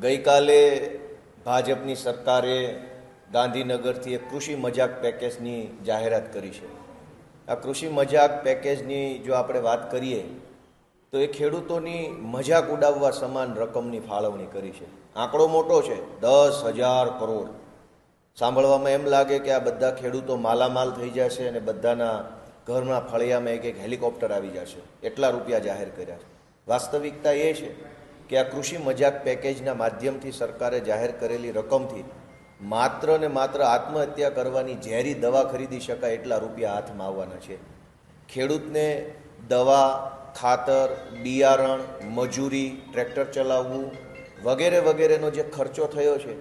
ગઈકાલે ભાજપની સરકારે ગાંધીનગરથી એક કૃષિ મજાક પેકેજની જાહેરાત કરી છે. આ કૃષિ મજાક પેકેજની જો આપણે વાત કરીએ, તો એ ખેડૂતોની મજાક ઉડાવવા સમાન રકમની ફાળવણી કરી છે. આંકડો મોટો છે, દસ હજાર કરોડ. સાંભળવામાં એમ લાગે કે આ બધા ખેડૂતો માલામાલ થઈ જશે અને બધાના ઘરના ફળિયામાં એક એક હેલિકોપ્ટર આવી જશે. એટલા રૂપિયા જાહેર કર્યા છે. વાસ્તવિકતા એ છે કે આ કૃષિ મજાક પેકેજના માધ્યમથી સરકારે જાહેર કરેલી રકમથી માત્ર ને માત્ર આત્મહત્યા કરવાની ઝેરી દવા ખરીદી શકાય એટલા રૂપિયા હાથમાં આવવાના છે. ખેડૂતને દવા, ખાતર, બિયારણ, મજૂરી, ટ્રેક્ટર ચલાવવું વગેરે વગેરેનો જે ખર્ચો થયો છે,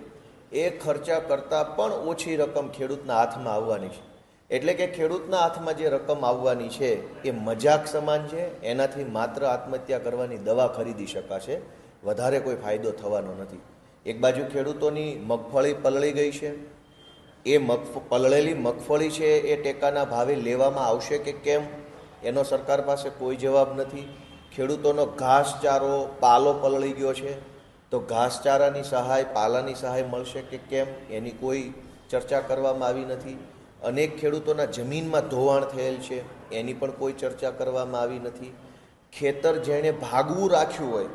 એ ખર્ચા કરતાં પણ ઓછી રકમ ખેડૂતના હાથમાં આવવાની છે. એટલે કે ખેડૂતના હાથમાં જે રકમ આવવાની છે, એ મજાક સમાન છે, એનાથી માત્ર આત્મહત્યા કરવાની દવા ખરીદી શકાશે. વધારે કોઈ ફાયદો થવાનો નથી. એક બાજુ ખેડૂતોની મગફળી પલળી ગઈ છે. એ મગફ, પલળેલી મગફળી છે એ ટેકાના ભાવે લેવામાં આવશે કે કેમ? એનો સરકાર પાસે કોઈ જવાબ નથી. ખેડૂતોનો ઘાસચારો પાલો પલળી ગયો છે. તો ઘાસચારાની સહાય, પાલાની સહાય મળશે કે કેમ? એની કોઈ ચર્ચા કરવામાં આવી નથી. અનેક ખેડૂતોના જમીનમાં ધોવાણ થયેલ છે. એની પણ કોઈ ચર્ચા કરવામાં આવી નથી. ખેતર જેણે ભાગવું રાખ્યું હોય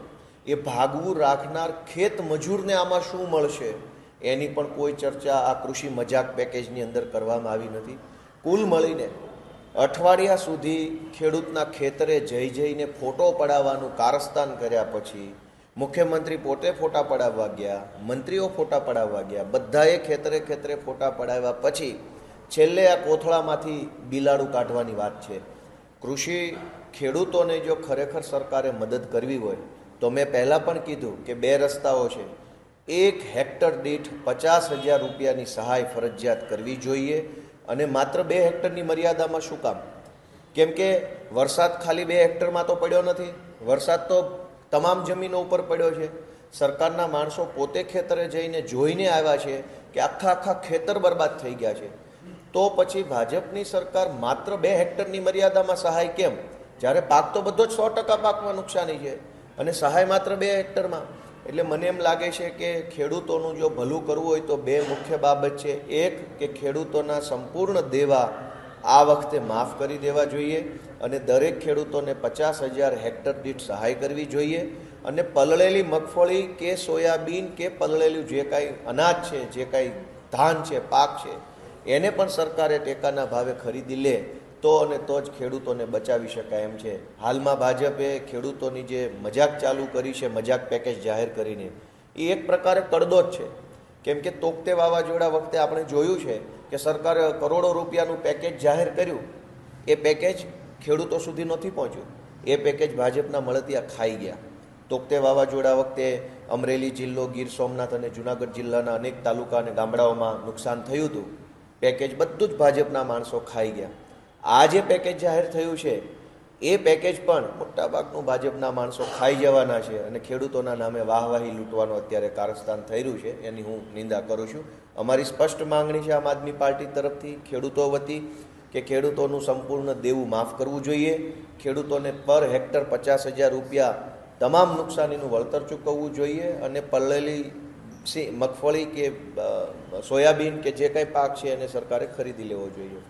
એ ભાગવું રાખનાર ખેત મજૂરને આમાં શું મળશે? એની પણ કોઈ ચર્ચા આ કૃષિ મજાક પેકેજની અંદર કરવામાં આવી નથી. કુલ મળીને અઠવાડિયા સુધી ખેડૂતના ખેતરે જઈ જઈને ફોટો પડાવવાનું કારસ્તાન કર્યા પછી મુખ્યમંત્રી પોતે ફોટા પડાવવા ગયા, મંત્રીઓ ફોટા પડાવવા ગયા, બધાએ ખેતરે ખેતરે ફોટા પડાવ્યા પછી છેલ્લે આ કોથળામાંથી બિલાડું કાઢવાની વાત છે. કૃષિ ખેડૂતોને જો ખરેખર સરકારે મદદ કરવી હોય તો મેં પહેલાં પણ કીધું કે બે રસ્તાઓ છે. એક હેક્ટર દીઠ પચાસ હજાર રૂપિયાની સહાય ફરજિયાત કરવી જોઈએ અને માત્ર બે હેક્ટરની મર્યાદામાં શું કામ? કેમ કે વરસાદ ખાલી બે હેક્ટરમાં તો પડ્યો નથી. વરસાદ તો તમામ જમીનો ઉપર પડ્યો છે. સરકારના માણસો પોતે ખેતરે જઈને જોઈને આવ્યા છે કે આખા આખા ખેતર બરબાદ થઈ ગયા છે. તો પછી ભાજપની સરકાર માત્ર બે હેક્ટરની મર્યાદામાં સહાય કેમ? જ્યારે પાક તો બધો જ સો ટકા પાકમાં નુકસાની છે. અને સહાય માત્ર બે હેક્ટરમાં. એટલે મને એમ લાગે છે કે ખેડૂતોનું જો ભલું કરવું હોય તો બે મુખ્ય બાબત છે. એક, કે ખેડૂતોના સંપૂર્ણ દેવા આ વખતે માફ કરી દેવા જોઈએ અને દરેક ખેડૂતોને પચાસ હજાર હેક્ટર દીઠ સહાય કરવી જોઈએ. અને પલળેલી મગફળી કે સોયાબીન કે પલળેલું જે કાંઈ અનાજ છે, જે કાંઈ ધાન છે, પાક છે, એને પણ સરકારે ટેકાના ભાવે ખરીદી લે. તો અને તો જ ખેડૂતોને બચાવી શકાય એમ છે. હાલમાં ભાજપે ખેડૂતોની જે મજાક ચાલુ કરી છે, મજાક પેકેજ જાહેર કરીને, એ એક પ્રકારે કડદો જ છે. કેમ કે તોકતે વાવાઝોડા વખતે આપણે જોયું છે કે સરકારે કરોડો રૂપિયાનું પેકેજ જાહેર કર્યું. એ પેકેજ ખેડૂતો સુધી નથી પહોંચ્યું. એ પેકેજ ભાજપના મળતિયા ખાઈ ગયા. તોકતે વાવાઝોડા વખતે અમરેલી જિલ્લો, ગીર સોમનાથ અને જુનાગઢ જિલ્લાના અનેક તાલુકા અને ગામડાઓમાં નુકસાન થયું હતું. પેકેજ બધું જ ભાજપના માણસો ખાઈ ગયા. આ જે પેકેજ જાહેર થયું છે, એ પેકેજ પણ મોટાભાગનું ભાજપના માણસો ખાઈ જવાના છે અને ખેડૂતોના નામે વાહવાહી લૂંટવાનું અત્યારે કારસ્તાન થઈ રહ્યું છે, એની હું નિંદા કરું છું. અમારી સ્પષ્ટ માંગણી છે આમ આદમી પાર્ટી તરફથી, ખેડૂતો વતી, કે ખેડૂતોનું સંપૂર્ણ દેવું માફ કરવું જોઈએ. ખેડૂતોને પર હેક્ટર પચાસ હજાર રૂપિયા તમામ નુકસાનીનું વળતર ચૂકવવું જોઈએ અને પલળેલી મગફળી કે સોયાબીન કે જે કંઈ પાક છે એને સરકારે ખરીદી લેવો જોઈએ.